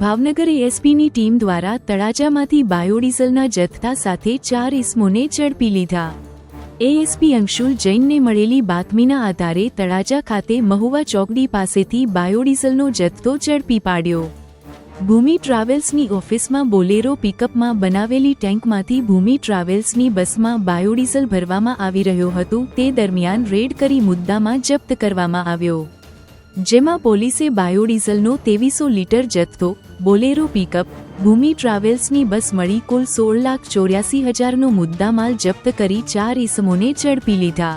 Bhavnagar એસપીની team દ્વારા તળાજામાંથી બાયોડીઝલના જથ્થા સાથે ચાર ઇસમોને ઝડપી લીધા. એએસપી અંશુલ જૈનને મળેલી બાતમીના આધારે તળાજા ખાતે મહુવા ચોકડી પાસેથી બાયોડીઝલનો જથ્થો ઝડપી પાડ્યો. ભૂમિ ટ્રાવેલ્સની ઓફિસમાં બોલેરો પિકઅપમાં બનાવેલી ટેન્કમાંથી ભૂમિ ટ્રાવેલ્સની બસમાં બાયોડીઝલ ભરવામાં આવી રહ્યો હતું, તે દરમિયાન રેડ કરી મુદ્દામાં જપ્ત કરવામાં આવ્યો. જેમાં પોલીસે બાયોડીઝલનો ત્રેવીસો લીટર જથ્થો બોલેરો પિકઅપ, ભૂમિ ટ્રાવેલ્સની બસ મળી કુલ સોળ લાખ ચોર્યાસી હજારનો મુદ્દામાલ જપ્ત કરી ચાર ઇસમોને ઝડપી લીધા.